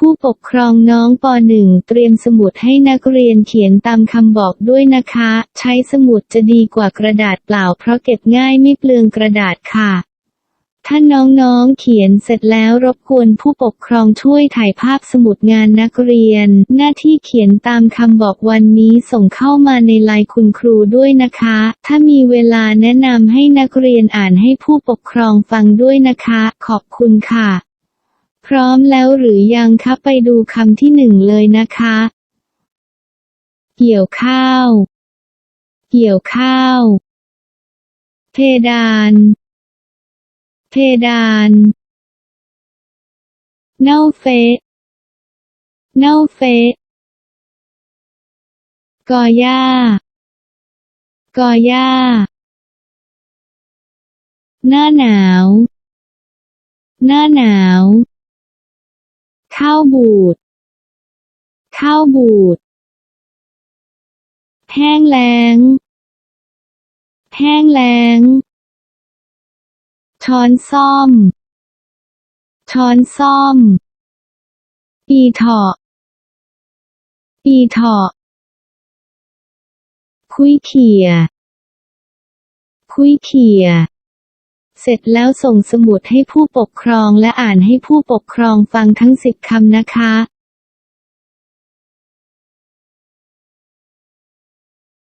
ผู้ปกครองน้องป .1 เตรียมสมุดให้นักเรียนเขียนตามคำบอกด้วยนะคะ ใช้สมุดจะดีกว่ากระดาษเปล่า เพราะเก็บง่ายไม่เปลืองกระดาษค่ะ ถ้าน้องๆเขียนเสร็จแล้วรบกวนผู้ปกครองช่วยถ่ายภาพสมุดงานนักเรียน หน้าที่เขียนตามคำบอกวันนี้ส่งเข้ามาในไลน์คุณครูด้วยนะคะ ถ้ามีเวลาแนะนำให้นักเรียนอ่านให้ผู้ปกครองฟังด้วยนะคะ ขอบคุณค่ะ พร้อมแล้วหรือยังคะไปดูคำที่หนึ่งเลยนะคะ เกี่ยวข้าว เกี่ยวข้าว เพดาน เพดาน เน่าเฟะเน่าเฟะกอหญ้ากอหญ้า หน้าหนาว หน้าหนาว ข้าวบูด ข้าวบูด แห้งแล้ง แห้งแล้ง ช้อนซ่อม ช้อนซ่อม ปีเถาะ ปีเถาะ คุยเขียคุยเขี่ย เสร็จแล้วส่งสมุดให้ผู้ปกครองและอ่านให้ผู้ปกครองฟังทั้งสิบคำนะคะ